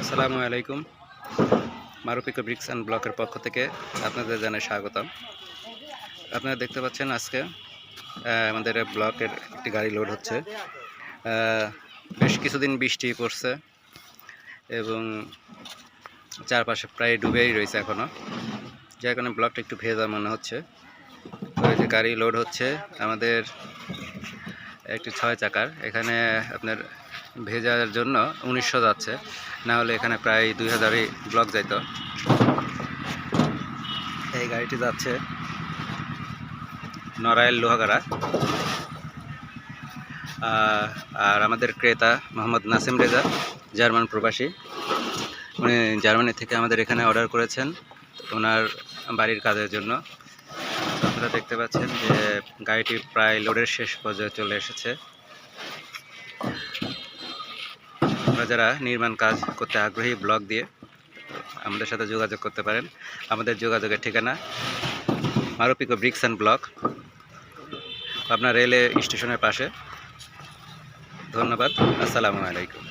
আসসালামু আলাইকুম। মারুপিকো bricks and ব্লকের পক্ষ থেকে আপনাদের জানাই স্বাগতম। আপনারা দেখতে পাচ্ছেন আজকে আমাদের ব্লকের একটি গাড়ি লোড হচ্ছে। বেশ কিছুদিন বৃষ্টি পড়ছে এবং চারপাশে প্রায় ডুবেই রয়েছে এখনও যার কারণে ব্লকটা একটু ভেজা মনে হচ্ছে। যে গাড়ি লোড হচ্ছে, আমাদের একটি ছয় চাকার। এখানে আপনার ভেজার জন্য উনিশশো যাচ্ছে। না হলে এখানে প্রায় দুই হাজারই ব্লক যাইত। এই গাড়িটি যাচ্ছে নড়াইল লোহাগাড়া। আর আমাদের ক্রেতা মোহাম্মদ নাসিম রেজা, জার্মান প্রবাসী। উনি জার্মানি থেকে আমাদের এখানে অর্ডার করেছেন ওনার বাড়ির কাজের জন্য। আপনারা দেখতে পাচ্ছেন যে গাড়িটি প্রায় লোডের শেষ পর্যায়ে চলে এসেছে। আপনারা যারা নির্মাণ কাজ করতে আগ্রহী ব্লগ দিয়ে আমাদের সাথে যোগাযোগ করতে পারেন। আমাদের যোগাযোগের ঠিকানা মারুপিকো ব্রিক্স অ্যান্ড ব্লক আপনার রেলে স্টেশনের পাশে। ধন্যবাদ, আসসালামু আলাইকুম।